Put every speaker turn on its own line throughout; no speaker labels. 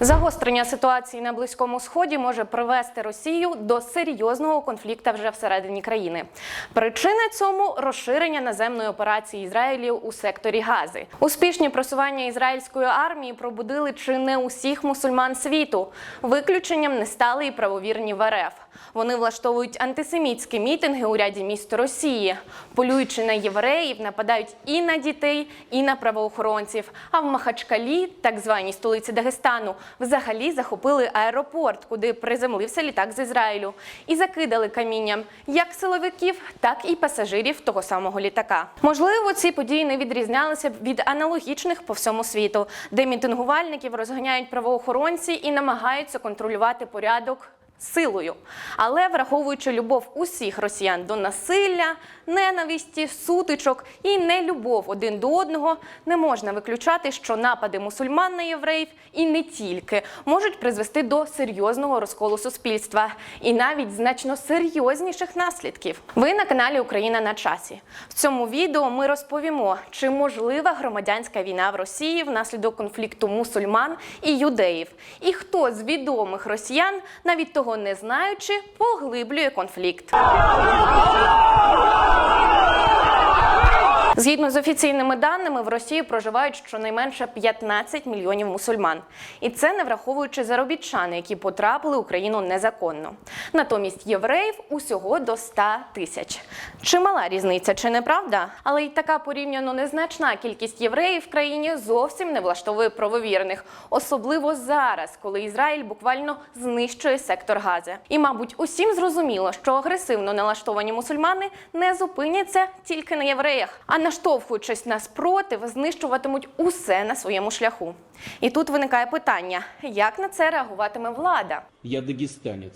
Загострення ситуації на близькому сході може привести Росію до серйозного конфлікту вже всередині країни. Причина цьому розширення наземної операції Ізраїлю у секторі Гази. Успішні просування ізраїльської армії пробудили чи не усіх мусульман світу. Виключенням не стали і правовірні в РФ. Вони влаштовують антисемітські мітинги у ряді міст Росії, полюючи на євреїв, нападають і на дітей, і на правоохоронців. А в Махачкалі, так званій столиці Дагестану, взагалі захопили аеропорт, куди приземлився літак з Ізраїлю, і закидали камінням як силовиків, так і пасажирів того самого літака. Можливо, ці події не відрізнялися б від аналогічних по всьому світу, де мітингувальників розганяють правоохоронці і намагаються контролювати порядок силою. Але враховуючи любов усіх росіян до насилля, ненависті, сутичок і нелюбов один до одного, не можна виключати, що напади мусульман на євреїв і не тільки можуть призвести до серйозного розколу суспільства і навіть значно серйозніших наслідків. Ви на каналі Україна на часі. В цьому відео ми розповімо, чи можлива громадянська війна в Росії внаслідок конфлікту мусульман і юдеїв, і хто з відомих росіян, навіть того не знаючи, поглиблює конфлікт. Згідно з офіційними даними, в Росії проживають щонайменше 15 мільйонів мусульман, і це не враховуючи заробітчани, які потрапили в Україну незаконно. Натомість євреїв усього до 100 тисяч. Чимала різниця, чи не правда? Але й така порівняно незначна кількість євреїв в країні зовсім не влаштовує правовірних, особливо зараз, коли Ізраїль буквально знищує сектор Гази. І, мабуть, усім зрозуміло, що агресивно налаштовані мусульмани не зупиняться тільки на євреях, а наштовхуючись на спротив, знищуватимуть усе на своєму шляху. І тут виникає питання: як на це реагуватиме влада?
Я дагестанец,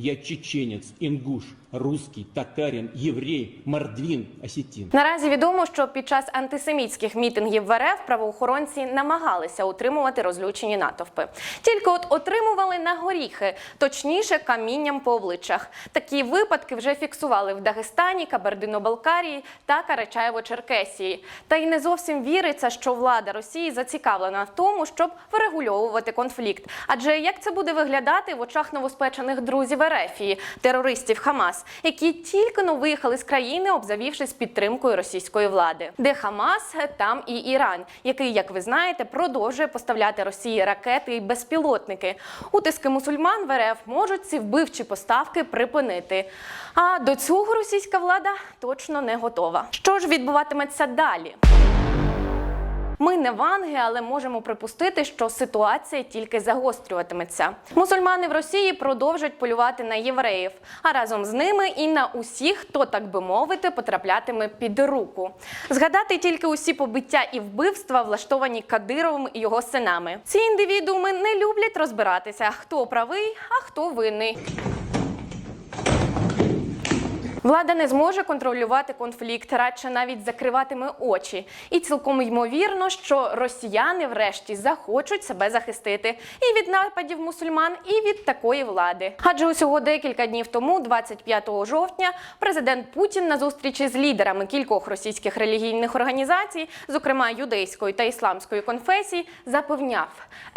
я чеченец, ингуш, русский, татарин, еврей, мордвин, осетин.
Наразі відомо, що під час антисемітських мітингів в РФ правоохоронці намагалися утримувати розлючені натовпи. Тільки от отримували на горіхи, точніше камінням по обличчях. Такі випадки вже фіксували в Дагестані, Кабардино-Балкарії та Карачаєво-Черкесії. Та й не зовсім віриться, що влада Росії зацікавлена в тому, щоб врегульовувати конфлікт. Адже як це буде виглядати в очах новоспечених друзів Ерефії, терористів Хамас, які тільки но виїхали з країни, обзавівшись підтримкою російської влади, де Хамас, там і Іран, який, як ви знаєте, продовжує поставляти Росії ракети і безпілотники. Утиски мусульман в РФ можуть ці вбивчі поставки припинити. А до цього російська влада точно не готова. Що ж відбуватиметься далі? Ми не ванги, але можемо припустити, що ситуація тільки загострюватиметься. Мусульмани в Росії продовжать полювати на євреїв, а разом з ними і на усіх, хто так би мовити, потраплятиме під руку. Згадати тільки усі побиття і вбивства, влаштовані Кадировим і його синами. Ці індивідууми не люблять розбиратися, хто правий, а хто винний. Влада не зможе контролювати конфлікт, радше навіть закриватиме очі. І цілком ймовірно, що росіяни врешті захочуть себе захистити і від нападів мусульман, і від такої влади. Адже усього декілька днів тому, 25 жовтня, президент Путін на зустрічі з лідерами кількох російських релігійних організацій, зокрема юдейської та ісламської конфесій, запевняв,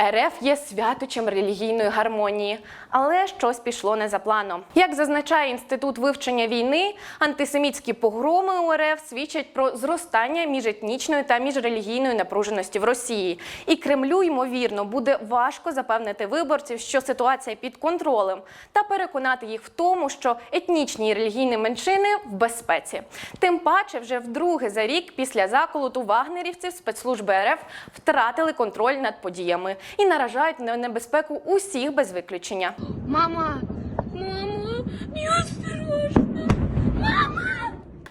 РФ є святочем релігійної гармонії, але щось пішло не за планом. Як зазначає інститут вивчення війни, антисемітські погроми у РФ свідчать про зростання міжетнічної та міжрелігійної напруженості в Росії. І Кремлю, ймовірно, буде важко запевнити виборців, що ситуація під контролем, та переконати їх в тому, що етнічні і релігійні меншини в безпеці. Тим паче, вже вдруге за рік після заколоту вагнерівців спецслужби РФ втратили контроль над подіями і наражають на небезпеку усіх без виключення.
Мама! Мама! Неосторожно! Мама!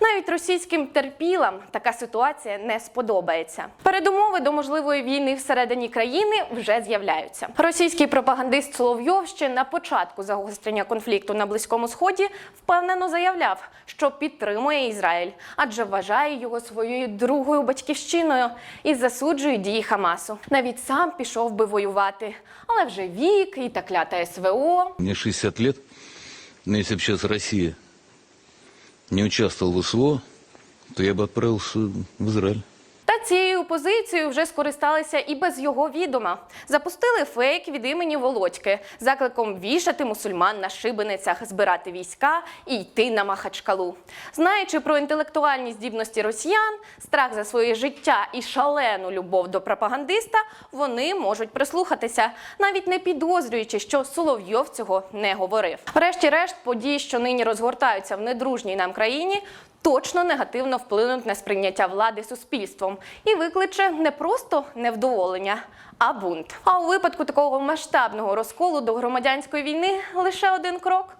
Навіть російським терпілам така ситуація не сподобається. Передумови до можливої війни всередині країни вже з'являються. Російський пропагандист Соловйов ще на початку загострення конфлікту на близькому сході впевнено заявляв, що підтримує Ізраїль, адже вважає його своєю другою батьківщиною і засуджує дії Хамасу. Навіть сам пішов би воювати, але вже вік і та клята СВО.
Мне 60 лет, но если бы сейчас Россия не участвовал в СВО, то я бы отправился в Израиль.
Та цією цією позицією вже скористалися і без його відома. Запустили фейк від імені Володьки закликом вішати мусульман на шибеницях, збирати війська і йти на Махачкалу. Знаючи про інтелектуальні здібності росіян, страх за своє життя і шалену любов до пропагандиста, вони можуть прислухатися, навіть не підозрюючи, що Соловйов цього не говорив. Врешті-решт, події, що нині розгортаються в недружній нам країні, точно негативно вплинуть на сприйняття влади суспільством і викличе не просто невдоволення, а бунт. А у випадку такого масштабного розколу до громадянської війни лише один крок.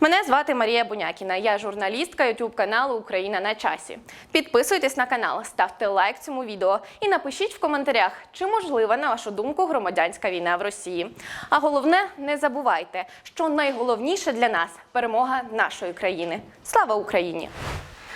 Мене звати Марія Бунякіна. Я журналістка YouTube каналу Україна на часі. Підписуйтесь на канал, ставте лайк цьому відео і напишіть в коментарях, чи можлива на вашу думку громадянська війна в Росії. А головне, не забувайте, що найголовніше для нас перемога нашої країни. Слава Україні!